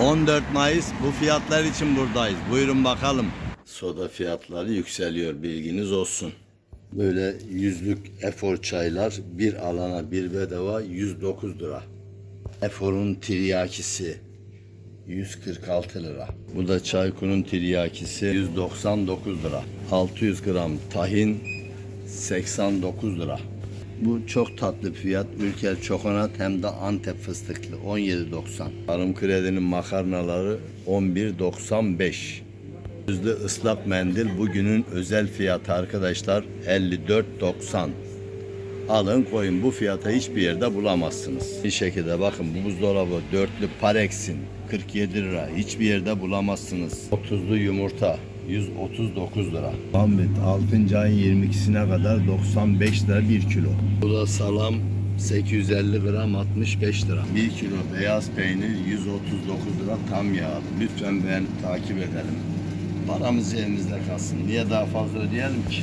14 Mayıs bu fiyatlar için buradayız. Buyurun bakalım. Soda fiyatları yükseliyor bilginiz olsun. Böyle yüzlük efor çaylar bir alana bir bedava 109 lira. Efor'un tiryakisi 146 lira. Bu da Çaykur'un tiryakisi 199 lira. 600 gram tahin 89 lira. Bu çok tatlı fiyat. Ülker çokonat hem de Antep fıstıklı 17.90. Tarım kredinin makarnaları 11.95. Yüzlü ıslak mendil bugünün özel fiyatı arkadaşlar 54.90. Alın koyun bu fiyata hiçbir yerde bulamazsınız. Bir şekilde bakın bu buzdolabı dörtlü Parex'in 47 lira hiçbir yerde bulamazsınız. 30'lu yumurta 139 lira. Ahmet 6. ayın 22'sine kadar 95 lira 1 kilo. Bu da salam 850 gram 65 lira. 1 kilo beyaz peynir 139 lira tam yağlı. Lütfen ben takip edelim. Paramız elimizde kalsın. Niye daha fazla ödeyelim ki?